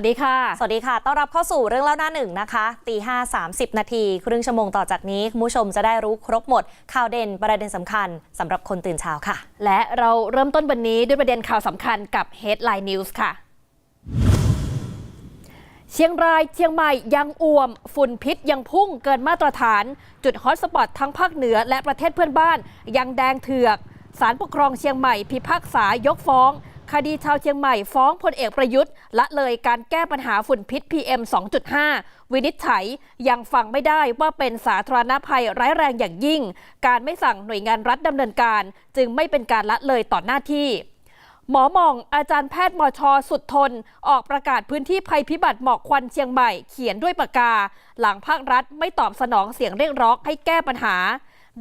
สวัสดีค่ะ สวัสดีค่ะ ต้อนรับเข้าสู่เรื่องเล่าหน้าหนึ่งนะคะ ตีห้าสามสิบนาทีครึ่งชั่วโมงต่อจากนี้คุณผู้ชมจะได้รู้ครบหมด ข่าวเด่นประเด็นสำคัญสำหรับคนตื่นเช้าค่ะ และเราเริ่มต้นวันนี้ด้วยประเด็นข่าวสำคัญกับ Headline News ค่ะ เชียงรายเชียงใหม่ยังอ่วม ฝุ่นพิษยังพุ่งเกินมาตรฐาน จุดฮอตสปอตทั้งภาคเหนือและประเทศเพื่อนบ้าน ยังแดงเถือกศาลปกครองเชียงใหม่พิพากษายกฟ้อง คดีชาวเชียงใหม่ฟ้องพลเอกประยุทธ์ ละเลยการแก้ปัญหาฝุ่นพิษ PM 2.5 วินิจฉัยยังฟังไม่ได้ว่าเป็นสาธารณภัยร้ายแรงอย่างยิ่ง การไม่สั่งหน่วยงานรัฐดำเนินการ จึงไม่เป็นการละเลยต่อหน้าที่หมอหมองอาจารย์แพทย์มชสุดทน ออกประกาศพื้นที่ภัยพิบัติหมอกควันเชียงใหม่เขียนด้วยปากกา หลังภาครัฐไม่ตอบสนองเสียงเรียกร้องให้แก้ปัญหา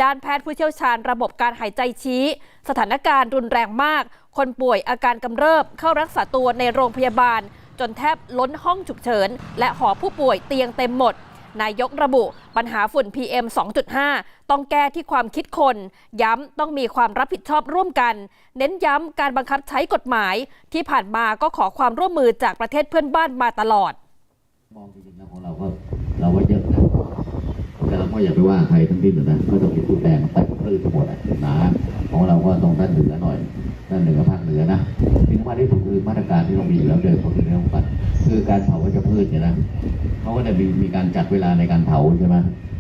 ด้านแพทย์ผู้เชี่ยวชาญระบบการหายใจชี้ สถานการณ์รุนแรงมาก คนป่วยอาการกำเริบเข้ารักษาตัวในโรงพยาบาล จนแทบล้นห้องฉุกเฉิน และหอผู้ป่วยเตียงเต็มหมด นายกระบุปัญหาฝุ่น PM 2.5 ต้องแก้ที่ความคิดคน ย้ำต้องมีความรับผิดชอบร่วมกัน เน้นย้ำการบังคับใช้กฎหมาย ที่ผ่านมาก็ขอความร่วมมือจากประเทศเพื่อนบ้านมาตลอด มองจริงๆแล้วของเราก็เราว่าเยอะนะ แต่เราก็อย่าไปว่าใครทั้งสิ้นหรอกนะก็ต้องเป็นผู้แทนแต่ปลื้มทั้งหมดอะนะของเราก็ต้องด้านเหนือหน่อยด้านเหนือภาคเหนือนะสิ่สำคัญที่สุดคือมาตรการที่ต้องมีอยู่แล้วเดิมก็คือเรื่องของการคือการเผาวัชพืชเนี่ยนะเขาก็จะมีมีการจัดเวลาในการเผาใช่ไหม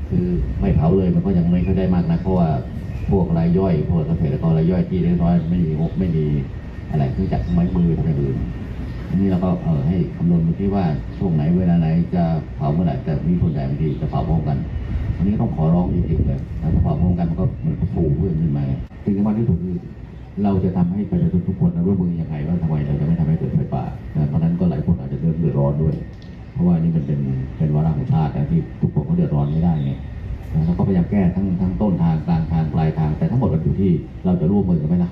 คือไม่เผาเลยมันก็ยังไม่ค่อยได้มากนะเพราะว่าพวกรายย่อยพวกเกษตรกรรายย่อยที่เล็กน้อยไม่มีงบไม่มีอะไรเครื่องจักรไม้มือทำอย่างอื่นอันนี้เราก็เออให้คำนวณดูที่ว่าช่วงไหนเวลาไหนจะเผาเมื่อไหร่แต่มีคนใหญ่บางทีจะเผาพร้อมกัน อันนี้ต้องขอร้องจริงๆเลยถ้าเผาพร้อมกันมันก็เหมือนกับฟูเพื่อนขึ้นมาสิ่งที่สำคัญที่สุดคือเราจะทำให้ประชาชนทุกคนร่วมมือยังไงว่าทำไมเราจะไม่ทำให้เกิดไฟป่าเพราะนั้นก็หลายคนอาจจะเดือดเดือดร้อนด้วย เพราะว่านี่มันเป็นเป็นวาระของชาติที่ทุกคนเขาเดือดร้อนไม่ได้ไงนะเราก็พยายามแก้ทั้งทั้งต้นทางกลางทางปลายทาง แต่ทั้งหมดมันอยู่ที่เราจะร่วมมือกันไหมล่ะ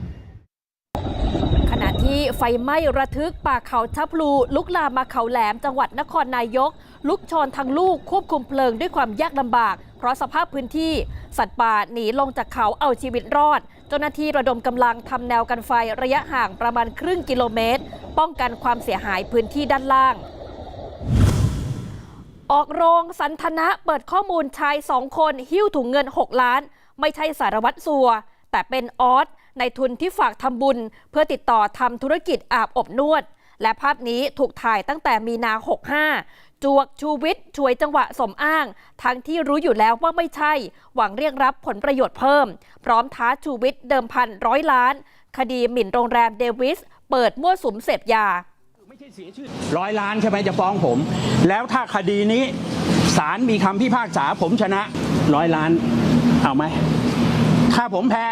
ขณะที่ไฟไหม้ระทึกป่าเขาทับพลูลุกลามมาเขาแหลมจังหวัดนครนายก ลุกชนทั้งลูกควบคุมเพลิงด้วยความยากลำบาก เพราะสภาพพื้นที่สัตว์ป่าหนีลงจากเขาเอาชีวิตรอด เจ้าหน้าที่ระดมกำลังทำแนวกันไฟระยะห่างประมาณครึ่งกิโลเมตร ป้องกันความเสียหายพื้นที่ด้านล่าง ออกโรงสันทนะเปิดข้อมูลชายสองคนหิ้วถุงเงิน 6 ล้าน ไม่ใช่สารวัตรสัว แต่เป็นออสในทุนที่ฝากทำบุญ เพื่อติดต่อทำธุรกิจอาบอบนวด และภาพนี้ถูกถ่ายตั้งแต่มีนา 65 จวกชูวิทย์ช่วยจังหวะสมอ้าง ทั้งที่รู้อยู่แล้วว่าไม่ใช่ หวังเรียกรับผลประโยชน์เพิ่ม พร้อมท้าชูวิทย์เดิมพันร้อยล้าน คดีหมิ่นโรงแรมเดวิส เปิดมั่วสุมเสพยาไม่ใช่เสียชื่อร้อยล้านใช่ไหมจะฟ้องผม แล้วถ้าคดีนี้ศาลมีคำพิพากษาผมชนะร้อยล้านเอาไหมถ้าผมแพ้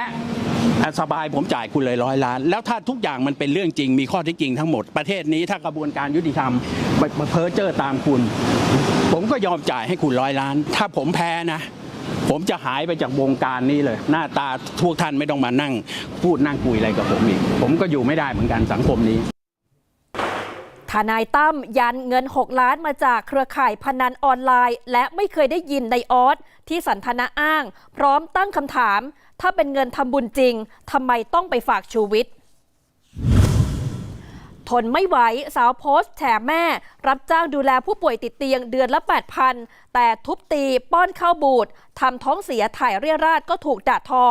สบายผมจ่ายคุณเลยร้อยล้าน แล้วถ้าทุกอย่างมันเป็นเรื่องจริง มีข้อเที่จริงทั้งหมด ประเทศนี้ถ้ากระบวนการยุติธรรมมาเพ้อเจ้อตามคุณ ผมก็ยอมจ่ายให้คุณร้อยล้าน ถ้าผมแพ้นะผมจะหายไปจากวงการนี้เลย หน้าตาพวกท่านไม่ต้องมานั่ง พูดนั่งคุยอะไรกับผมอีก ผมก็อยู่ไม่ได้เหมือนกันสังคมนี้ทนายตั้มยันเงิน 6 ล้านมาจากเครือข่ายพนันออนไลน์ และไม่เคยได้ยินในออสที่สันทนาอ้าง พร้อมตั้งคำถาม ถ้าเป็นเงินทำบุญจริงทำไมต้องไปฝากชูวิทย์ทนไม่ไหวสาวโพสต์แฉแม่ รับจ้างดูแลผู้ป่วยติดเตียงเดือนละ 8,000 แต่ทุบตีป้อนข้าวบูดทำท้องเสียถ่ายเรียราดก็ถูกด่าทอ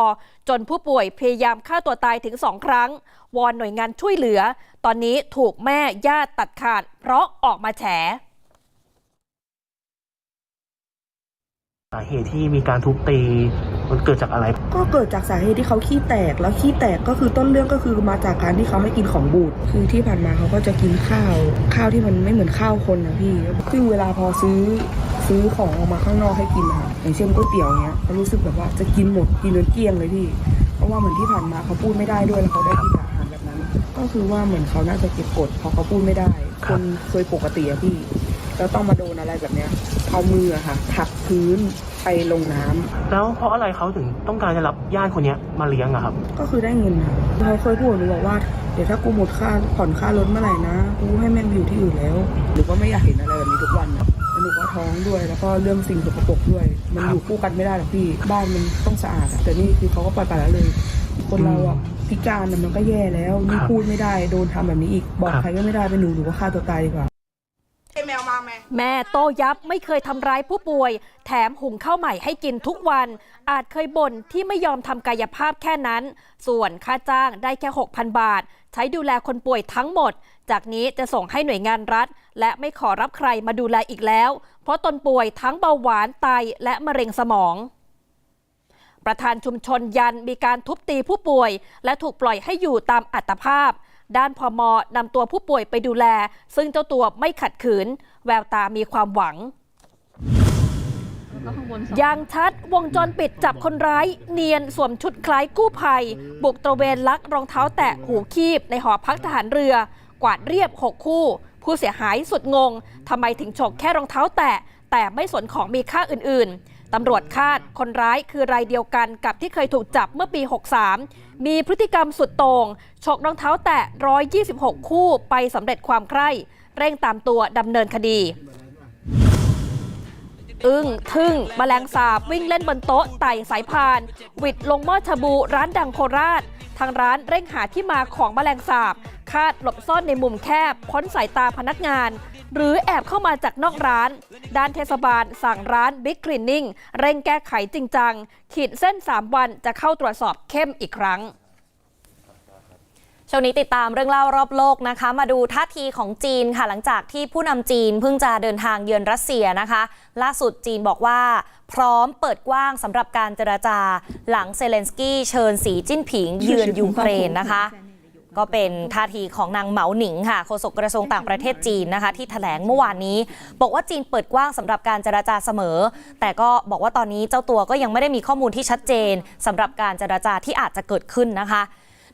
จนผู้ป่วยพยายามฆ่าตัวตายถึงสองครั้ง วอนหน่วยงานช่วยเหลือ ตอนนี้ถูกแม่ญาติตัดขาด เพราะออกมาแฉสาเหตุที่มีการทุบตี มันเกิดจากอะไร ก็เกิดจากสาเหตุที่เขาขี้แตก แล้วขี้แตกก็คือต้นเรื่องก็คือมาจากการที่เขาให้กินของบูด คือที่ผ่านมาเขาก็จะกินข้าว ข้าวที่มันไม่เหมือนข้าวคนนะพี่ ซึ่งเวลาพอซื้อซื้อของออกมาข้างนอกให้กินนะคะอย่างเช่นก๋วยเตี๋ยวเนี้ยเขารู้สึกแบบว่าจะกินหมดกินจนเกลี้ยงเลยพี่ เพราะว่าเหมือนที่ผ่านมาเขาพูดไม่ได้ด้วยแล้วเขาได้กินแต่อาหารแบบนั้น ก็คือว่าเหมือนเขาน่าจะเก็บกดเพราะเขาพูดไม่ได้ คนเคยปกติอะพี่ แล้วต้องมาโดนอะไรแบบเนี้ยเอามืออะค่ะผลักพื้น ไปลงน้ำแล้วเพราะอะไรเขาถึงต้องการจะรับญาติคนเนี้ยมาเลี้ยงอะครับ ก็คือได้เงินค่ะเขาเคยพูดกับหนูบอกว่า เดี๋ยวถ้ากูหมดค่าผ่อนค่ารถเมื่อไหร่นะกูให้แม่งไปอยู่ที่อื่นแล้วหนูก็ไม่อยากเห็นอะไรแบบนี้ทุกวันอะแล้วหนูก็ท้องด้วยแล้วก็เรื่องสิ่งสกปรกด้วย มันอยู่คู่กันไม่ได้หรอกพี่บ้านมันต้องสะอาดอะแต่นี่คือเขาก็ปล่อยไปแล้วเลย คนเราอะพิการน่ะมันก็แย่แล้วนี่ครับพูดไม่ได้โดนทำแบบนี้อีกบอกครับใครก็ไม่ได้เป็นหนูหนูก็ฆ่าตัวตายดีกว่า แม่โตยับไม่เคยทำร้ายผู้ป่วย แถมหุงข้าวใหม่ให้กินทุกวัน อาจเคยบ่นที่ไม่ยอมทำกายภาพแค่นั้น ส่วนค่าจ้างได้แค่ 6,000 บาท ใช้ดูแลคนป่วยทั้งหมด จากนี้จะส่งให้หน่วยงานรัฐ และไม่ขอรับใครมาดูแลอีกแล้ว เพราะตนป่วยทั้งเบาหวานไตและมะเร็งสมองประธานชุมชนยันมีการทุบตีผู้ป่วย และถูกปล่อยให้อยู่ตามอัตภาพ ด้านพมนำตัวผู้ป่วยไปดูแล ซึ่งเจ้าตัวไม่ขัดขืน แววตามีความหวัง อย่างชัดวงจรปิดจับคนร้าย เนียนสวมชุดคล้ายกู้ภัย บุกตระเวนลักรองเท้าแตะหูคีบในหอพักทหารเรือ กวาดเรียบ 6 คู่ ผู้เสียหายสุดงงทำไมถึงฉกแค่รองเท้าแตะ แต่ไม่สนของมีค่าอื่นๆตำรวจคาดคนร้ายคือรายเดียวกันกับที่เคยถูกจับเมื่อปี 63 มีพฤติกรรมสุดโต่งฉกรองเท้าแตะ 126 คู่ไปสำเร็จความใคร่ เร่งตามตัวดำเนินคดี อึ้งทึ่งแมลงสาบวิ่งเล่นบนโต๊ะไต่สายพานวิดลงหม้อชาบูร้านดังโคราช ทางร้านเร่งหาที่มาของแมลงสาบ คาดหลบซ่อนในมุมแคบ พ้นสายตาพนักงานหรือแอบเข้ามาจากนอกร้าน ด้านเทศบาลสั่งร้านบิ๊กคลีนนิ่งเร่งแก้ไขจริงจัง ขีดเส้น 3 วันจะเข้าตรวจสอบเข้มอีกครั้ง ช่วงนี้ติดตามเรื่องเล่ารอบโลกนะคะ มาดูท่าทีของจีนค่ะหลังจากที่ผู้นำจีนเพิ่งจะเดินทางเยือนรัสเซียนะคะ ล่าสุดจีนบอกว่า พร้อมเปิดกว้างสำหรับการเจรจา หลังเซเลนสกี้เชิญสีจิ้นผิงเยือนยูเครนนะคะ ก็เป็นท่าทีของนางเหมาหนิงค่ะโฆษกกระทรวงต่างประเทศจีนนะคะ ที่แถลงเมื่อวานนี้ บอกว่าจีนเปิดกว้างสำหรับการเจรจาเสมอ แต่ก็บอกว่าตอนนี้เจ้าตัวก็ยังไม่ได้มีข้อมูลที่ชัดเจนสำหรับการเจรจาที่อาจจะเกิดขึ้นนะคะ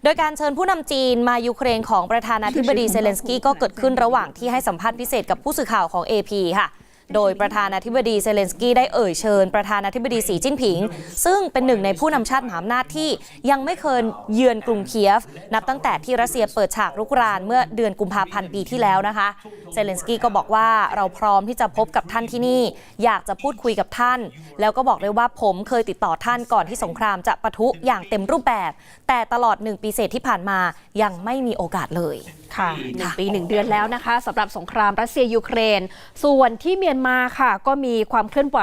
โดยการเชิญผู้นำจีนมายูเครนของประธานาธิบดีเซเลนสกี้ก็เกิดขึ้นระหว่างที่ให้สัมภาษณ์พิเศษกับผู้สื่อข่าวของ AP ค่ะ โดยประธานาธิบดีเซเลนสกี้ได้เอ่ยเชิญ ประธานาธิบดีสีจิ้นผิง ซึ่งเป็นหนึ่งในผู้นำชาติมหาอำนาจที่ยังไม่เคยเยือนกรุงเคียฟ นับตั้งแต่ที่รัสเซียเปิดฉากรุกรานเมื่อเดือนกุมภาพันธ์ปีที่แล้วนะคะ เซเลนสกี้ก็บอกว่าเราพร้อมที่จะพบกับท่านที่นี่ อยากจะพูดคุยกับท่าน แล้วก็บอกเลยว่าผมเคยติดต่อท่านก่อนที่สงครามจะปะทุอย่างเต็มรูปแบบ แต่ตลอดหนึ่งปีเศษที่ผ่านมายังไม่มีโอกาสเลย ค่ะหนึ่งปีหนึ่งเดือนแล้วนะคะสำหรับสงครามรัสเซียยูเครน ส่วนที่เมียนมาค่ะ ก็มีความเคลื่อนไหว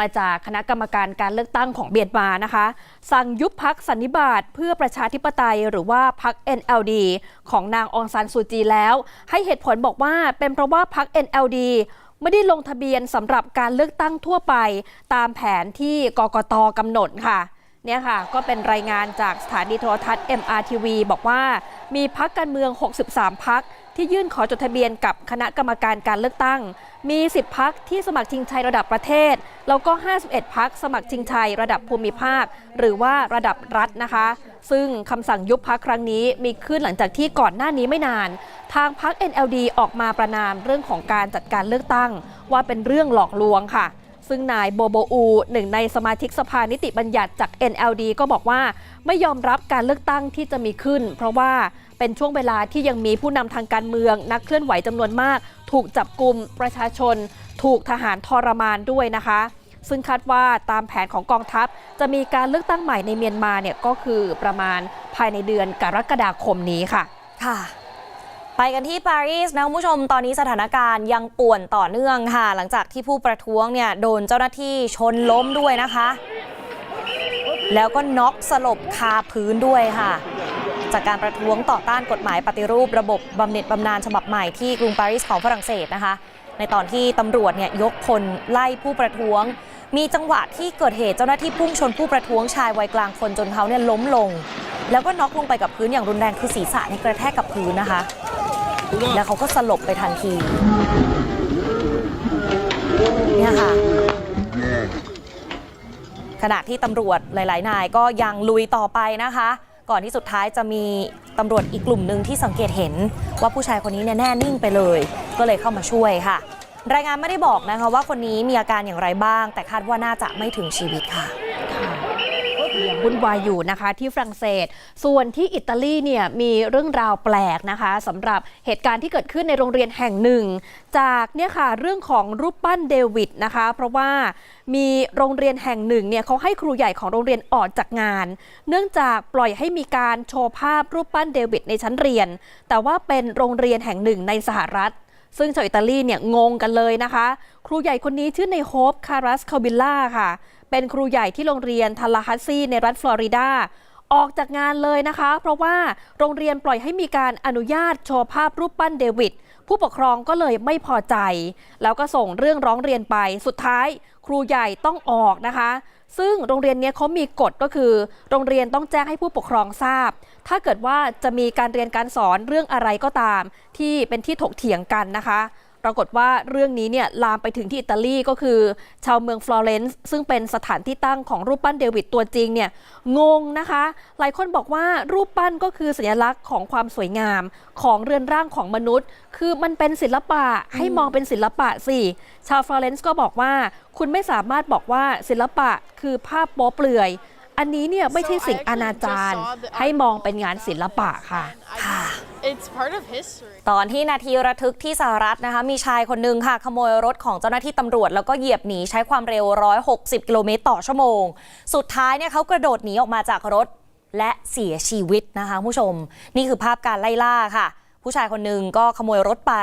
มาจากคณะกรรมการการเลือกตั้งของเมียนมานะคะ สั่งยุบพักสันนิบาตเพื่อประชาธิปไตยหรือว่าพัก NLD ของนางองซานซูจีแล้ว ให้เหตุผลบอกว่าเป็นเพราะว่าพัก NLD ไม่ได้ลงทะเบียนสำหรับการเลือกตั้งทั่วไป ตามแผนที่กกตกำหนดค่ะเนี่ยค่ะ ก็เป็นรายงานจากสถานีโทรทัศน์ MRTV บอกว่ามีพักการเมือง 63 พักที่ยื่นขอจดทะเบียนกับคณะกรรมการการเลือกตั้ง มี 10 พักที่สมัครชิงชัยระดับประเทศ แล้วก็ 51 พักสมัครชิงชัยระดับภูมิภาค หรือว่าระดับรัฐนะคะ ซึ่งคำสั่งยุบพักครั้งนี้มีขึ้นหลังจากที่ก่อนหน้านี้ไม่นาน ทางพัก NLD ออกมาประนามเรื่องของการจัดการเลือกตั้ง ว่าเป็นเรื่องหลอกลวงค่ะซึ่งนายโบโบอูหนึ่งในสมาชิกสภานิติบัญญัติจาก NLD ก็บอกว่าไม่ยอมรับการเลือกตั้งที่จะมีขึ้น เพราะว่า เป็นช่วงเวลาที่ยังมีผู้นำทางการเมือง นักเคลื่อนไหวจำนวนมาก ถูกจับกลุ่มประชาชน ถูกทหารทรมานด้วยนะคะ ซึ่งคาดว่าตามแผนของกองทัพ จะมีการเลือกตั้งใหม่ในเมียนมาเนี่ยก็คือประมาณภายในเดือนกรกฎาคมนี้ค่ะ ค่ะไปกันที่ปารีสนะคุณผู้ชมตอนนี้สถานการณ์ยังป่วนต่อเนื่องค่ะ หลังจากที่ผู้ประท้วงเนี่ยโดนเจ้าหน้าที่ชนล้มด้วยนะคะ แล้วก็น็อกสลบคาพื้นด้วยค่ะ จากการประท้วงต่อต้านกฎหมายปฏิรูประบบบำเหน็จบำนาญฉบับใหม่ที่กรุงปารีสของฝรั่งเศสนะคะ ในตอนที่ตำรวจเนี่ยยกพลไล่ผู้ประท้วง มีจังหวะที่เกิดเหตุเจ้าหน้าที่พุ่งชนผู้ประท้วงชายวัยกลางคนจนเขาเนี่ยล้มลง แล้วก็น็อกลงไปกับพื้นอย่างรุนแรงคือศีรษะในกระแทกกับพื้นนะคะ แล้วเขาก็สลบไปทันทีเนี่ยค่ะขณะที่ตำรวจหลาย ๆ นายก็ยังลุยต่อไปนะคะ ก่อนที่สุดท้ายจะมีตำรวจอีกกลุ่มหนึ่งที่สังเกตเห็น ว่าผู้ชายคนนี้เนี่ยแน่นิ่งไปเลย ก็เลยเข้ามาช่วยค่ะ รายงานไม่ได้บอกนะคะว่าคนนี้มีอาการอย่างไรบ้าง แต่คาดว่าน่าจะไม่ถึงชีวิตค่ะ วุ่นวายอยู่นะคะ ที่ฝรั่งเศส ส่วนที่อิตาลีเนี่ยมีเรื่องราวแปลกนะคะสำหรับเหตุการณ์ที่เกิดขึ้นในโรงเรียนแห่งหนึ่ง จากเนี่ยค่ะเรื่องของรูปปั้นเดวิดนะคะ เพราะว่ามีโรงเรียนแห่งหนึ่งเนี่ยเขาให้ครูใหญ่ของโรงเรียนออกจากงาน เนื่องจากปล่อยให้มีการโชว์ภาพรูปปั้นเดวิดในชั้นเรียน แต่ว่าเป็นโรงเรียนแห่งหนึ่งในสหรัฐซึ่งชาวอิตาลีเนี่ยงงกันเลยนะคะ ครูใหญ่คนนี้ชื่อในโฮปคารัสคาบิลล่าค่ะ เป็นครูใหญ่ที่โรงเรียนทัลลาฮัสซีในรัฐฟลอริดา ออกจากงานเลยนะคะ เพราะว่าโรงเรียนปล่อยให้มีการอนุญาตโชว์ภาพรูปปั้นเดวิดผู้ปกครองก็เลยไม่พอใจ แล้วก็ส่งเรื่องร้องเรียนไปสุดท้าย ครูใหญ่ต้องออกนะคะ ซึ่งโรงเรียนนี้เขามีกฎก็คือ โรงเรียนต้องแจ้งให้ผู้ปกครองทราบ ถ้าเกิดว่าจะมีการเรียนการสอนเรื่องอะไรก็ตาม ที่เป็นที่ถกเถียงกันนะคะ ปรากฏว่าเรื่องนี้เนี่ยลามไปถึงที่อิตาลีก็คือ ชาวเมืองฟลอเรนซ์ซึ่งเป็นสถานที่ตั้งของรูปปั้นเดวิดตัวจริงเนี่ยงงนะคะ หลายคนบอกว่ารูปปั้นก็คือสัญลักษณ์ของความสวยงามของเรือนร่างของมนุษย์ คือมันเป็นศิลปะให้มองเป็นศิลปะสิชาวฟลอเรนซ์ก็บอกว่า คุณไม่สามารถบอกว่าศิลปะคือภาพโป๊เปลือย อันนี้เนี่ยไม่ใช่สิ่งอนาจารให้มองเป็นงานศิลปะค่ะค่ะ It's part of history. ตอนที่นาทีระทึกที่สหรัฐนะคะ มีชายคนหนึ่งค่ะ ขโมยรถของเจ้าหน้าที่ตำรวจ แล้วก็เหยียบหนีใช้ความเร็ว 160 กิโลเมตรต่อชั่วโมง สุดท้ายเนี่ยเขากระโดดหนีออกมาจากรถและเสียชีวิตนะคะผู้ชม นี่คือภาพการไล่ล่าค่ะ ผู้ชายคนหนึ่งก็ขโมยรถไป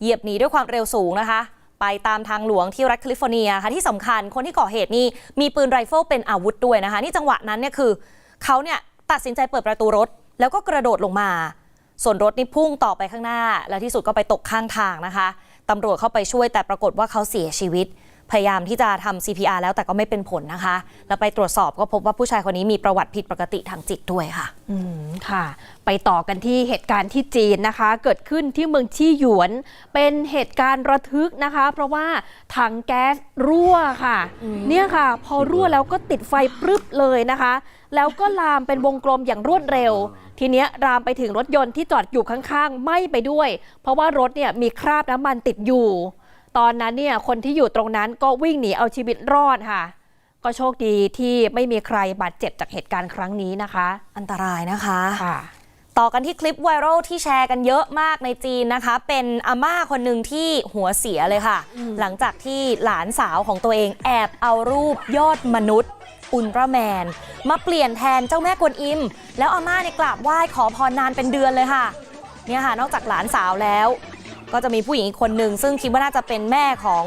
เหยียบหนีด้วยความเร็วสูงนะคะ ไปตามทางหลวงที่รัฐแคลิฟอร์เนียค่ะที่สำคัญคนที่ก่อเหตุนี่มีปืนไรเฟิลเป็นอาวุธด้วยนะคะ นี่จังหวะนั้นเนี่ยคือเขาเนี่ยตัดสินใจเปิดประตูรถ แล้วก็กระโดดลงมา ส่วนรถนี่พุ่งต่อไปข้างหน้า แล้วที่สุดก็ไปตกข้างทางนะคะตำรวจเข้าไปช่วยแต่ปรากฏว่าเขาเสียชีวิต พยายามที่จะทำ CPR แล้วแต่ก็ไม่เป็นผลนะคะ แล้วไปตรวจสอบก็พบว่าผู้ชายคนนี้มีประวัติผิดปกติทางจิตด้วยค่ะ อืมค่ะ ไปต่อกันที่เหตุการณ์ที่จีนนะคะ เกิดขึ้นที่เมืองชี่หยวน เป็นเหตุการณ์ระทึกนะคะ เพราะว่าถังแก๊สรั่วค่ะ เนี่ยค่ะ พอรั่วแล้วก็ติดไฟปรึบเลยนะคะ แล้วก็ลามเป็นวงกลมอย่างรวดเร็ว ทีเนี้ยลามไปถึงรถยนต์ที่จอดอยู่ข้างๆไหม้ไปด้วย เพราะว่ารถเนี่ยมีคราบน้ำมันติดอยู่ ตอนนั้นเนี่ยคนที่อยู่ตรงนั้นก็วิ่งหนีเอาชีวิตรอดค่ะ ก็โชคดีที่ไม่มีใครบาดเจ็บจากเหตุการณ์ครั้งนี้นะคะ อันตรายนะคะค่ะต่อกันที่คลิปไวรัลที่แชร์กันเยอะมากในจีนนะคะ เป็นอาม่าคนหนึ่งที่หัวเสียเลยค่ะ หลังจากที่หลานสาวของตัวเองแอบเอารูปยอดมนุษย์ อุลตร้าแมน มาเปลี่ยนแทนเจ้าแม่กวนอิม แล้วอาม่าเนี่ยกราบไหว้ขอพรนานเป็นเดือนเลยค่ะ เนี่ยค่ะนอกจากหลานสาวแล้ว ก็จะมีผู้หญิงอีกคนหนึ่งซึ่งคิดว่าน่าจะเป็นแม่ของ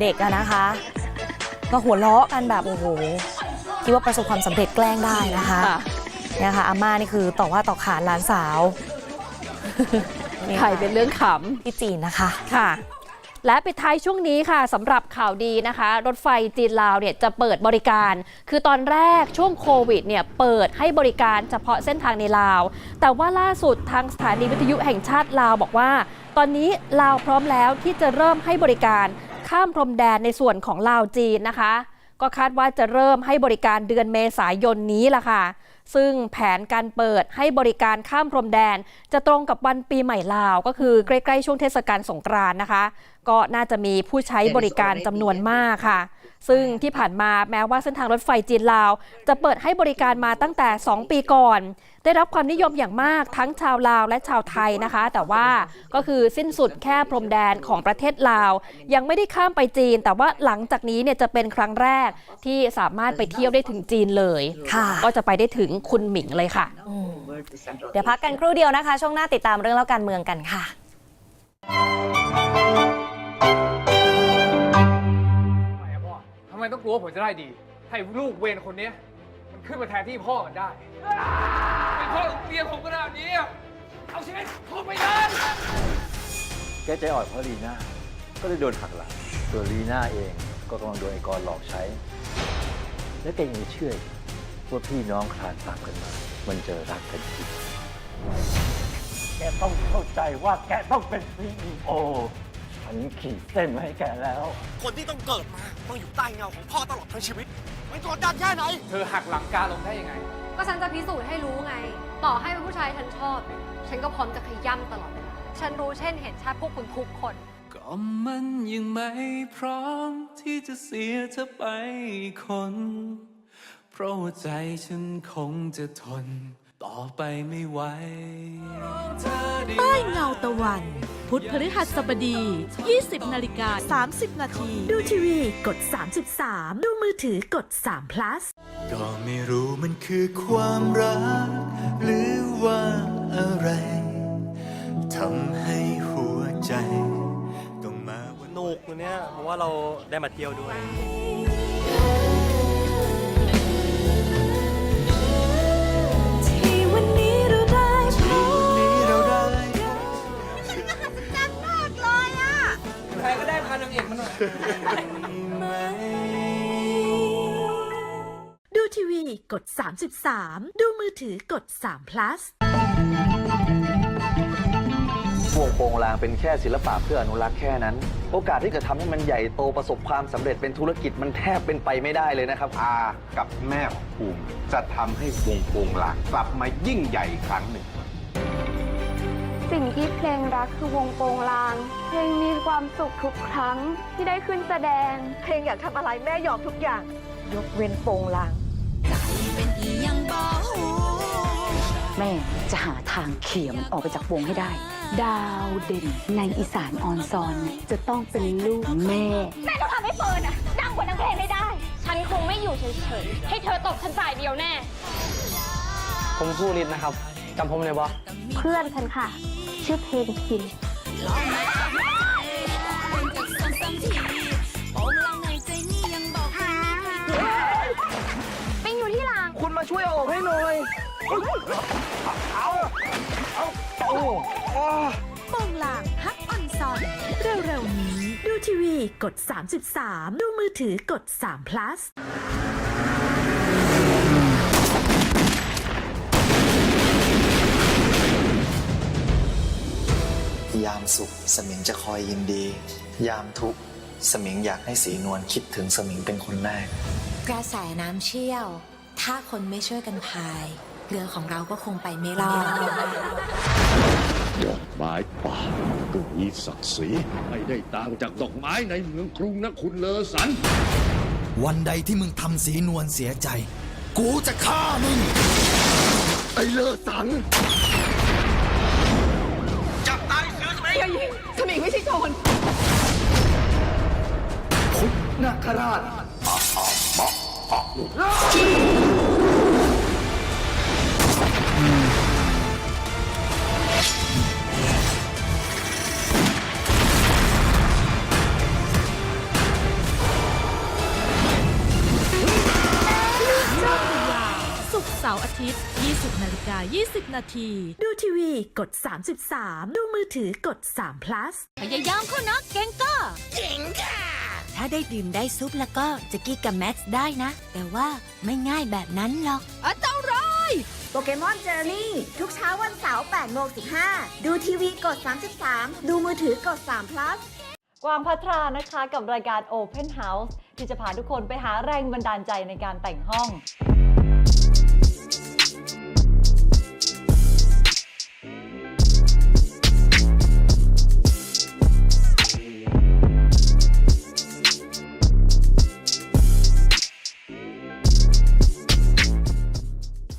เด็กอะนะคะ ก็หัวเราะกันแบบโอ้โหคิดว่าประสบความสำเร็จแกล้งได้นะคะเนี่ยค่ะอาม่านี่คือต่อว่าต่อขานหลานสาว นี่ใครค่ะเป็นเรื่องขที่จีนนะคะำค่ะ และปิดท้ายช่วงนี้ค่ะสำหรับข่าวดีนะคะ รถไฟจีนลาวเนี่ยจะเปิดบริการ คือตอนแรกช่วงโควิดเนี่ยเปิดให้บริการเฉพาะเส้นทางในลาว แต่ว่าล่าสุดทางสถานีวิทยุแห่งชาติลาวบอกว่า ตอนนี้ลาวพร้อมแล้วที่จะเริ่มให้บริการข้ามพรมแดนในส่วนของลาวจีนนะคะ ก็คาดว่าจะเริ่มให้บริการเดือนเมษายนนี้ล่ะค่ะซึ่งแผนการเปิดให้บริการข้ามพรมแดน จะตรงกับวันปีใหม่ลาว ก็คือใกล้ ๆ ช่วงเทศกาลสงกรานต์นะคะ ก็น่าจะมีผู้ใช้บริการจำนวนมากค่ะ ซึ่งที่ผ่านมาแม้ว่าเส้นทางรถไฟจีนลาว จะเปิดให้บริการมาตั้งแต่ 2 ปีก่อน ได้รับความนิยมอย่างมากทั้งชาวลาวและชาวไทยนะคะ แต่ว่าก็คือสิ้นสุดแค่พรมแดนของประเทศลาว ยังไม่ได้ข้ามไปจีน แต่ว่าหลังจากนี้เนี่ยจะเป็นครั้งแรกที่สามารถไปเที่ยวได้ถึงจีนเลยค่ะก็จะไปได้ถึงคุณหมิงเลยค่ะเดี๋ยวพักกันครู่เดียวนะคะ ช่วงหน้าติดตามเรื่องเล่าการเมืองกันค่ะ ทำไมอะพ่อทำไมต้องกลัวว่าผมจะได้ดี ให้ลูกเวรคนเนี้ยมันขึ้นมาแทนที่พ่อมันได้เป็นพ่อเรียนผมขนาดนี้อะเอาชีวิตผมไปเลยแกใจอ่อนเพราะลีน่า ก็เลยโดนหักหลังส่วนลีน่าเองก็กำลังโดนไอ้กรหลอกใช้ แล้วแกยังจะเชื่ออีกว่าพี่น้องคลานตามกันมา มันจะรักกันจริง แกต้องเข้าใจว่าแกต้องเป็นซีโอ ฉันขีดเส้นไว้ให้แกแล้ว คนที่ต้องเกิดมาต้องอยู่ใต้เงาของพ่อตลอดทั้งชีวิต มันกดดันแค่ไหน เธอหักหลังการลงได้ยังไง ก็ฉันจะพิสูจน์ให้รู้ไง ต่อให้เป็นผู้ชายฉันชอบเนี่ยฉันก็พร้อมจะขย้ำตลอดเวลาฉันรู้เช่นเห็นชาติพวกคุณทุกคน ก็มันยังไม่พร้อมที่จะเสียเธอไปอีกคน เพราะว่าใจฉันคงจะทน ต่อไปไม่ไหวใต้เงาตะวัน พุธพฤหัสบดี 20 นาฬิกา 30 นาที ดูทีวีกด 33 ดูมือถือกด3 plus ก็ไม่รู้มันคือความรัก หรือว่าอะไรทำให้หัวใจ ต้องมาสนกเนี่ย เพราะว่าเราได้มาเที่ยวด้วย ใครก็ได้พานางเอกมาหน่อย ดูทีวีกด 33 ดูมือถือกด3 plus พวงโปงลางเป็นแค่ศิลปะเพื่ออนุรักษ์แค่นั้น โอกาสที่จะทำให้มันใหญ่โตประสบความสำเร็จเป็นธุรกิจมันแทบเป็นไปไม่ได้เลยนะครับ อากับแม่ของภูมิ จะทำให้วงโปงลางกลับมายิ่งใหญ่อีกครั้งหนึ่ง สิ่งที่เพลงรักคือวงโปงลาง เพลงมีความสุขทุกครั้งที่ได้ขึ้นแสดง เพลงอยากทำอะไรแม่ยอมทุกอย่าง ยกเว้นโปงลางแม่จะหาทางเขี่ยมันออกไปจากวงให้ได้ ดาวเด่นในอีสานออนซอนเนี่ยจะต้องเป็นลูกแม่ แม่ต้องทำให้เฟิร์นอะดังกว่านางเพลงให้ได้ ฉันคงไม่อยู่เฉยๆ ให้เธอตกฉันฝ่ายเดียวแน่ ผมผู้ริดนะครับ จำผมเลยบ่เพื่อนฉันค่ะ ชื่อเพลงพินปิงอยู่ที่หลังคุณมาช่วยเอาออกให้หน่อยโปงลางฮักออนซอนเร็วๆนี้ ดูทีวีกด 33 ดูมือถือกด3 plus ยามสุขสมิงจะคอยยินดี ยามทุกข์สมิงอยากให้สีนวลคิดถึงสมิงเป็นคนแรก กระแสน้ำเชี่ยว ถ้าคนไม่ช่วยกันพาย เรือของเราก็คงไปไม่รอดดอกไม้ป่าก็มีศักดิ์ศรีไม่ได้ต่างจากดอกไม้ในเมืองกรุงนะคุณเลอสัน วันใดที่มึงทำสีนวลเสียใจ กูจะฆ่ามึง ไอ้เลอสัน นาคราชสุกร์เสาร์อาทิตย์ 20 นาฬิกา 20 นาที ดูทีวีกด 33 ดูมือถือกด3 plus พยายามเข้านักเก่งก็เก่งค่ะ ถ้าได้ดื่มได้ซุปแล้วก็จะกี้กับแม็กซ์ได้นะ แต่ว่าไม่ง่ายแบบนั้นหรอกอะเจ้าร้อยโปเกมอนเจอร์นี่ ทุกเช้าวันเสาร์8โมง15 ดูทีวีกด 33 ดูมือถือกด3 plus กวางพัทรานะคะกับรายการ Open House ที่จะพาทุกคนไปหาแรงบันดาลใจในการแต่งห้อง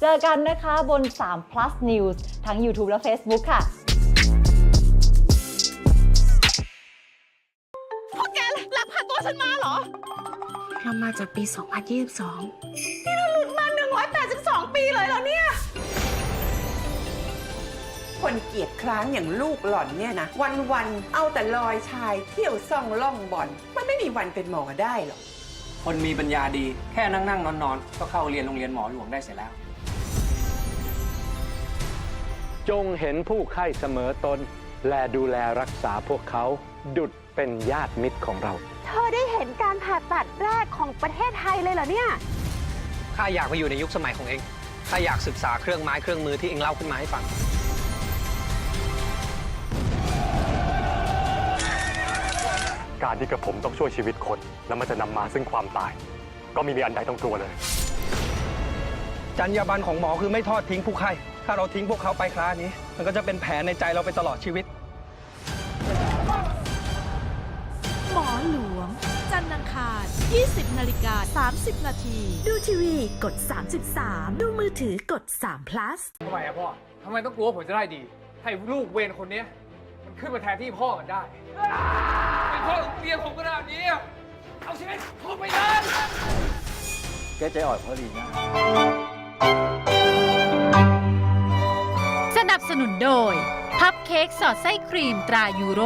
อกันนะคะบน 3 plus news ทั้ง YouTube และ Facebook ค่ะเรามาจากปี 2022คนเกลียดคร้านอย่างลูกหล่อนเนี่ยนะ วันๆ เอาแต่ลอยชายเที่ยวซ่องล่องบอลมันไม่มีวันเป็นหมอได้หรอกคนมีปัญญาดีแค่นั่งนั่งนอนนอนๆก็เข้าเรียนโรงเรียนหมอหลวงได้เสร็จแล้ว จงเห็นผู้ไข้เสมอตน และดูแลรักษาพวกเขาดุดเป็นญาติมิตรของเรา เธอได้เห็นการผ่าตัดแรกของประเทศไทยเลยเหรอเนี่ย ข้าอยากไปอยู่ในยุคสมัยของเอง ข้าอยากศึกษาเครื่องไม้เครื่องมือที่เองเล่าขึ้นมาให้ฟัง การที่กระผมต้องช่วยชีวิตคน แล้วมันจะนำมาซึ่งความตาย ก็ไมีมีอันใดต้องกลัวเลย จรรยาบรรณของหมอคือไม่ทอดทิ้งผู้ไข้ ถ้าเราทิ้งพวกเขาไปครานี้ มันก็จะเป็นแผลในใจเราไปตลอดชีวิต หมอหลวง จันทร์อังคาร 20 นาฬิกา 30 นาที ดูทีวีกด 33 ดูมือถือกด3 plus ทำไมอะพ่อ ทำไมต้องกลัวผมจะได้ดี ให้ลูกเวรคนเนี้ย มันขึ้นมาแทนที่พ่อมันได้ เป็นพ่อเลี้ยงผมขนาดนี้อะเอาชีวิตผมไปเลย แกใจอ่อนเพราะลีน่า สนับสนุนโดย พับเค้กสอดไส้ครีมตรายูโร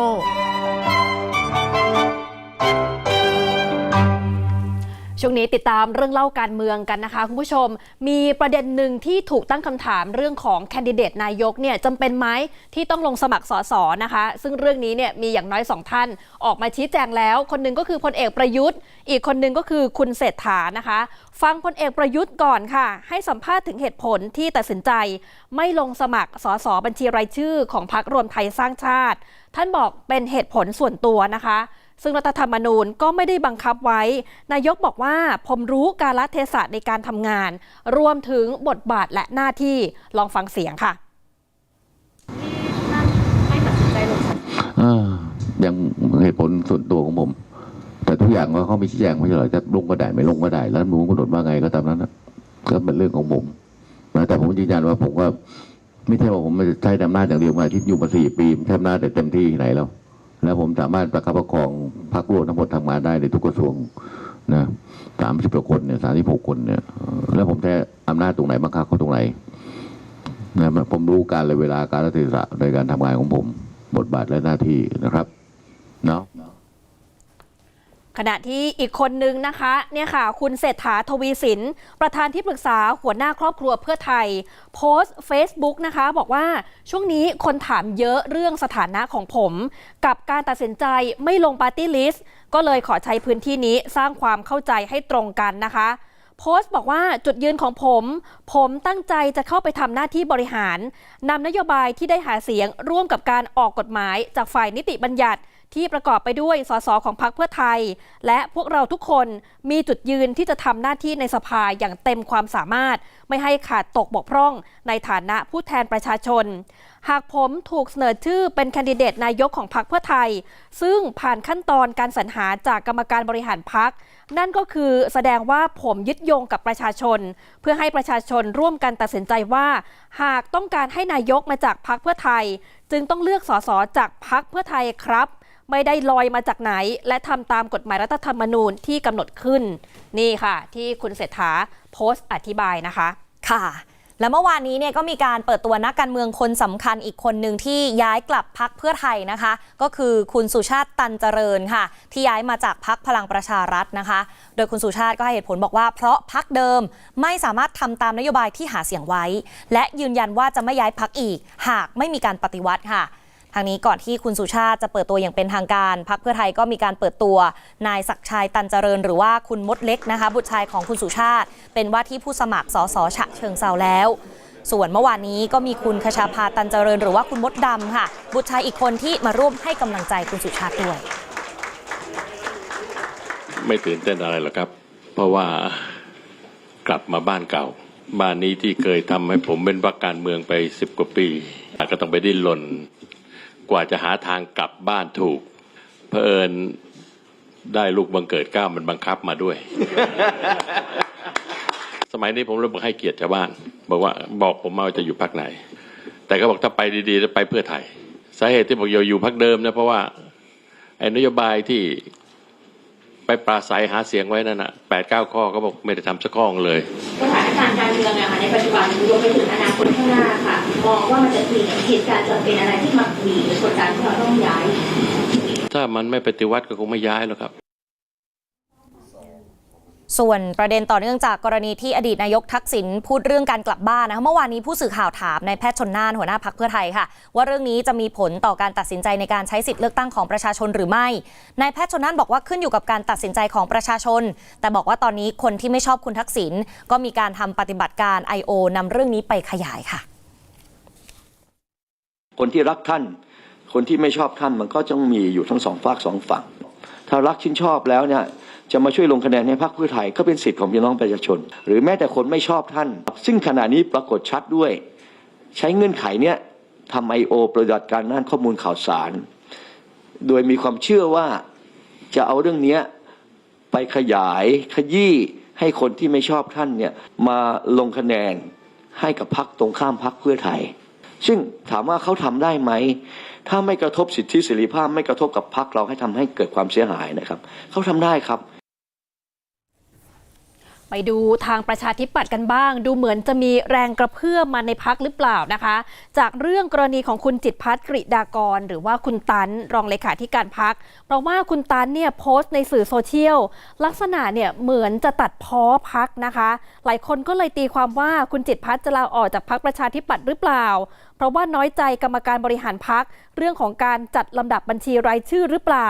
ช่วงนี้ติดตามเรื่องเล่าการเมืองกันนะคะคุณผู้ชม มีประเด็นหนึ่งที่ถูกตั้งคำถามเรื่องของแคนดิเดตนายกเนี่ยจำเป็นไหมที่ต้องลงสมัครสสนะคะ ซึ่งเรื่องนี้เนี่ยมีอย่างน้อยสองท่านออกมาชี้แจงแล้ว คนหนึ่งก็คือพลเอกประยุทธ์ อีกคนหนึ่งก็คือคุณเศรษฐานะคะ ฟังพลเอกประยุทธ์ก่อนค่ะ ให้สัมภาษณ์ถึงเหตุผลที่ตัดสินใจ ไม่ลงสมัครสสบัญชีรายชื่อของพรรครวมไทยสร้างชาติ ท่านบอกเป็นเหตุผลส่วนตัวนะคะ ซึ่งรัฐธรรมนูญก็ไม่ได้บังคับไว้ นายกบอกว่าผมรู้กาลเทศะในการทำงาน รวมถึงบทบาทและหน้าที่ลองฟังเสียงค่ะอ่ายังเหตุผลส่วนตัวของผม แต่ทุกอย่างก็เขาไมีชี้แจงไม่ใช่หรอจะลงก็ได้ไม่ลงก็ได้แล้วมูลกำหนดว่าไงก็ตามนั้นนะก็เป็นเรื่องของผมนะแต่ผมยืนยันว่าผมก็ไม่ใช่ว่าผมใช้อำนาจอย่างเดียวมาที่อยู่มาสี่ปีใช้อำนาจแต่เต็มที่ไหนแล้ว และผมสามารถประคับประคองพรรคร่วมทั้งหมดทำงานได้ในทุกกระทรวงนะสามสิบกว่าคนเนี่ยสามสิบหกคนเนี่ยแล้วผมใช้อำนาจตรงไหนบังคับเขาตรงไหนนะผมรู้การเลยเวลาการรัฐศะในการทำงานของผม บทบาทและหน้าที่นะครับเนาะ ขณะที่อีกคนนึงนะคะเนี่ยค่ะ คุณเศรษฐาทวีสิน ประธานที่ปรึกษาหัวหน้าครอบครัวเพื่อไทย โพสต์ Facebook นะคะ บอกว่าช่วงนี้คนถามเยอะเรื่องสถานะของผม กับการตัดสินใจไม่ลงปาร์ตี้ลิสต์ก็เลยขอใช้พื้นที่นี้สร้างความเข้าใจให้ตรงกันนะคะโพสต์บอกว่าจุดยืนของผม ผมตั้งใจจะเข้าไปทำหน้าที่บริหารนำนโยบายที่ได้หาเสียงร่วมกับการออกกฎหมายจากฝ่ายนิติบัญญัติ ที่ประกอบไปด้วยสสของพรรคเพื่อไทย และพวกเราทุกคนมีจุดยืนที่จะทำหน้าที่ในสภาอย่างเต็มความสามารถ ไม่ให้ขาดตกบกพร่องในฐานะผู้แทนประชาชน หากผมถูกเสนอชื่อเป็นแคนดิเดตนายกของพรรคเพื่อไทย ซึ่งผ่านขั้นตอนการสรรหาจากกรรมการบริหารพรรคนั่นก็คือแสดงว่าผมยึดโยงกับประชาชน เพื่อให้ประชาชนร่วมกันตัดสินใจว่า หากต้องการให้นายกมาจากพรรคเพื่อไทย จึงต้องเลือกสสจากพรรคเพื่อไทยครับ ไม่ได้ลอยมาจากไหน และทำตามกฎหมายรัฐธรรมนูญที่กำหนดขึ้น นี่ค่ะ ที่คุณเศรษฐาโพสต์อธิบายนะคะ ค่ะและเมื่อวานนี้เนี่ยก็มีการเปิดตัวนักการเมืองคนสำคัญอีกคนหนึ่งที่ย้ายกลับพักเพื่อไทยนะคะ ก็คือคุณสุชาติตันเจริญค่ะ ที่ย้ายมาจากพักพลังประชารัฐนะคะ โดยคุณสุชาติก็ให้เหตุผลบอกว่า เพราะพักเดิมไม่สามารถทำตามนโยบายที่หาเสียงไว้ และยืนยันว่าจะไม่ย้ายพักอีก หากไม่มีการปฏิวัติค่ะ ทางนี้ก่อนที่คุณสุชาติจะเปิดตัวอย่างเป็นทางการ พักเพื่อไทยก็มีการเปิดตัวนายศักชัยตันเจริญ หรือว่าคุณมดเล็กนะคะ บุตรชายของคุณสุชาติ เป็นว่าที่ผู้สมัครสสฉะเชิงเซาแล้ว ส่วนเมื่อวานนี้ก็มีคุณคชาภาตันเจริญ หรือว่าคุณมดดำค่ะ บุตรชายอีกคนที่มาร่วมให้กำลังใจคุณสุชาติด้วย ไม่ตื่นเต้นอะไรหรอกครับ เพราะว่ากลับมาบ้านเก่า บ้านนี้ที่เคยทำให้ผมเป็นพักการเมืองไปสิบกว่าปีก็ต้องไปดิ้นรน กว่าจะหาทางกลับบ้านถูกเผอิญได้ลูกบังเกิดก้ามันบังคับมาด้วย สมัยนี้ผมเริ่มให้เกียรติชาวบ้าน บอกว่าบอกผมมาว่าจะอยู่พักไหน แต่ก็บอกถ้าไปดีๆจะไปเพื่อไทย สาเหตุที่บอกอย่าอยู่พักเดิมนะเพราะว่าไอ้นโยบายที่ไปปราศัยหาเสียงไว้นั่นน่ะแปดเก้าข้อก็บอกไม่ได้ทำสักข้อเลยานการการเมืองอะค่ะในปัจจุบันรวมไปถึงอนาคตข้างหน้าค่ะ มองว่ามันจะมีเหตุการณ์จะเป็นอะไรที่มาบีบหรือกดดันที่เราต้องย้าย ถ้ามันไม่ปฏิวัติก็คงไม่ย้ายหรอกครับ ส่วนประเด็นต่อเนื่องจากกรณีที่อดีตนายกทักษิณพูดเรื่องการกลับบ้านนะคะเมื่อวานนี้ผู้สื่อข่าวถามนายแพทย์ชนน่านหัวหน้าพักเพื่อไทยค่ะ ว่าเรื่องนี้จะมีผลต่อการตัดสินใจในการใช้สิทธิ์เลือกตั้งของประชาชนหรือไม่นายแพทย์ชนน่านบอกว่าขึ้นอยู่กับการตัดสินใจของประชาชน แต่บอกว่าตอนนี้คนที่ไม่ชอบคุณทักษิณก็มีการทำปฏิบัติการ I.O. นำเรื่องนี้ไปขยายค่ะ คนที่รักท่าน คนที่ไม่ชอบท่านมันก็ต้องมีอยู่ทั้งสองฝากสองฝั่ง ถ้ารักชื่นชอบแล้วเนี่ย จะมาช่วยลงคะแนนให้พรรคเพื่อไทยก็เป็นสิทธิ์ของพี่น้องประชาชน หรือแม้แต่คนไม่ชอบท่าน ซึ่งขณะนี้ปรากฏชัดด้วย ใช้เงื่อนไขเนี่ยทำไอโอประวัติการด้านข้อมูลข่าวสาร โดยมีความเชื่อว่าจะเอาเรื่องเนี้ยไปขยายขยี้ให้คนที่ไม่ชอบท่านเนี่ยมาลงคะแนนให้กับพรรคตรงข้ามพรรคเพื่อไทย ซึ่งถามว่าเขาทำได้ไหม ถ้าไม่กระทบสิทธิเสรีภาพไม่กระทบกับพรรคเราให้ทำให้เกิดความเสียหายนะครับ เขาทำได้ครับ ไปดูทางประชาธิปัตย์กันบ้าง ดูเหมือนจะมีแรงกระเพื่อมมาในพักหรือเปล่านะคะ จากเรื่องกรณีของคุณจิตพัฒน์กริดากร หรือว่าคุณตันรองเลขาธิการพัก เพราะว่าคุณตันเนี่ยโพสต์ในสื่อโซเชียล ลักษณะเนี่ยเหมือนจะตัดพ้อพักนะคะ หลายคนก็เลยตีความว่าคุณจิตพัฒน์จะลาออกจากพักประชาธิปัตย์หรือเปล่า เพราะว่าน้อยใจกรรมการบริหารพักเรื่องของการจัดลำดับบัญชีรายชื่อหรือเปล่า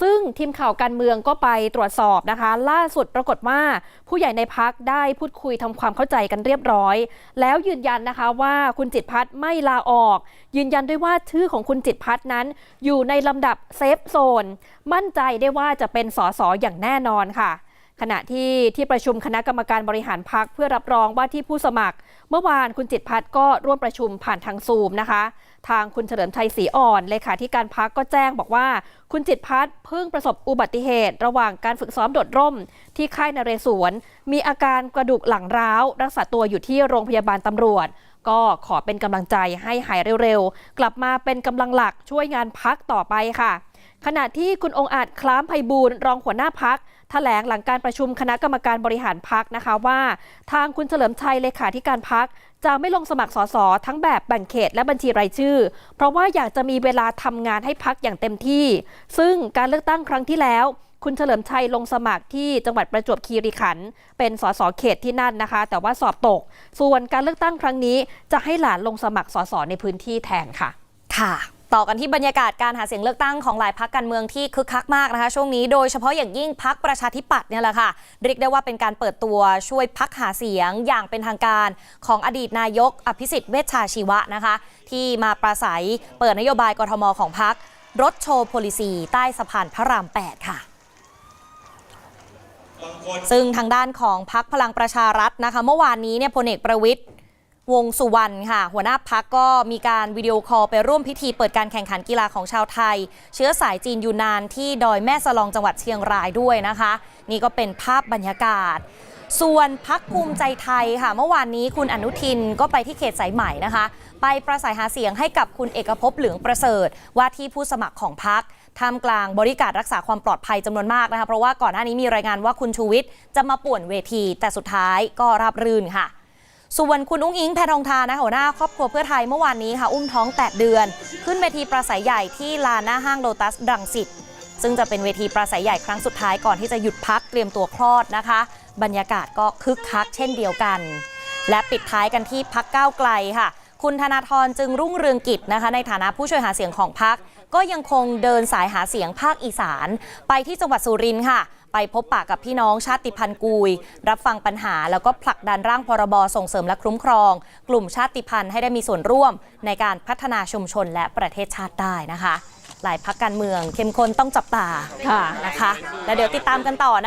ซึ่งทีมข่าวการเมืองก็ไปตรวจสอบนะคะ ล่าสุดปรากฏว่าผู้ใหญ่ในพักได้พูดคุยทำความเข้าใจกันเรียบร้อย แล้วยืนยันนะคะว่าคุณจิตพัฒน์ไม่ลาออก ยืนยันด้วยว่าชื่อของคุณจิตพัฒน์นั้น อยู่ในลำดับเซฟโซนมั่นใจได้ว่าจะเป็นสสอย่างแน่นอนค่ะ ขณะที่ที่ประชุมคณะกรรมการบริหารพักเพื่อรับรองว่าที่ผู้สมัคร เมื่อวานคุณจิตพัฒน์ก็ร่วมประชุมผ่านทางซูมนะคะ ทางคุณเฉลิมชัยศรีอ่อนเลขาธิการพักก็แจ้งบอกว่า คุณจิตพัฒน์เพิ่งประสบอุบัติเหตุ ระหว่างการฝึกซ้อมโดดร่ม ที่ค่ายนเรศวร มีอาการกระดูกหลังร้าว รักษาตัวอยู่ที่โรงพยาบาลตำรวจ ก็ขอเป็นกำลังใจให้หายเร็วๆ กลับมาเป็นกำลังหลักช่วยงานพักต่อไปค่ะขณะที่คุณองค์อาจคล้ามไพบูลย์รองหัวหน้าพัก แถลงหลังการประชุมคณะกรรมการบริหารพักนะคะว่า ทางคุณเฉลิมชัยเลขาธิการพักจะไม่ลงสมัครสสทั้งแบบแบ่งเขตและบัญชีรายชื่อ เพราะว่าอยากจะมีเวลาทำงานให้พักอย่างเต็มที่ ซึ่งการเลือกตั้งครั้งที่แล้ว คุณเฉลิมชัยลงสมัครที่จังหวัดประจวบคีรีขันธ์เป็นสสเขตที่นั่นนะคะ แต่ว่าสอบตก ส่วนการเลือกตั้งครั้งนี้ จะให้หลานลงสมัครสสในพื้นที่แทนค่ะ ค่ะ ต่อกันที่บรรยากาศการหาเสียงเลือกตั้งของหลายพักการเมืองที่คึกคักมากนะคะ ช่วงนี้โดยเฉพาะอย่างยิ่งพักประชาธิปัตย์เนี่ยแหละค่ะ เรียกได้ว่าเป็นการเปิดตัวช่วยพักหาเสียงอย่างเป็นทางการของอดีตนายกอภิสิทธิ์เวชชาชีวะนะคะ ที่มาปราศัยเปิดนโยบายกรทมของพักรถโชว์โพลิซีใต้สะพานพระราม 8 ค่ะซึ่งทางด้านของพักพลังประชารัฐนะคะ เมื่อวานนี้เนี่ยพลเอกประวิทย์ วงสุวรรณค่ะ หัวหน้าพักก็มีการวิดีโอคอลไปร่วมพิธีเปิดการแข่งขันกีฬาของชาวไทย เชื้อสายจีนยูนานที่ดอยแม่สลองจังหวัดเชียงรายด้วยนะคะ นี่ก็เป็นภาพบรรยากาศ ส่วนพักภูมิใจไทยค่ะ เมื่อวานนี้คุณอนุทินก็ไปที่เขตสายใหม่นะคะ ไปประสัยหาเสียงให้กับคุณเอกภพเหลืองประเสริฐ ว่าที่ผู้สมัครของพักท่ามกลางบริการรักษาความปลอดภัยจำนวนมากนะคะเพราะว่าก่อนหน้านี้มีรายงานว่าคุณชูวิทย์จะมาป่วนเวที แต่สุดท้ายก็ราบรื่นค่ะ ส่วนคุณอุ้งอิงแพทองทานนะคะหัวหน้าครอบครัวเพื่อไทยเมื่อวานนี้ค่ะ อุ้มท้อง 8 เดือน ขึ้นเวทีปราศัยใหญ่ที่ลานหน้าห้างโลตัสรังสิตซึ่งจะเป็นเวทีปราศัยใหญ่ครั้งสุดท้ายก่อนที่จะหยุดพักเตรียมตัวคลอดนะคะ บรรยากาศก็คึกคักเช่นเดียวกัน และปิดท้ายกันที่พักก้าวไกลค่ะ คุณธนาธรจึงรุ่งเรืองกิจนะคะ ในฐานะผู้ช่วยหาเสียงของพักก็ยังคงเดินสายหาเสียงภาคอีสาน ไปที่จังหวัดสุรินทร์ค่ะ ไปพบปะกับพี่น้องชาติพันธุ์กุย รับฟังปัญหาแล้วก็ผลักดันร่างพรบส่งเสริมและคุ้มครอง กลุ่มชาติพันธุ์ให้ได้มีส่วนร่วม ในการพัฒนาชุมชนและประเทศชาติได้นะคะ หลายพักการเมืองเข้มข้นต้องจับตาค่ะนะคะ แล้วเดี๋ยวติดตามกันต่อนะคะ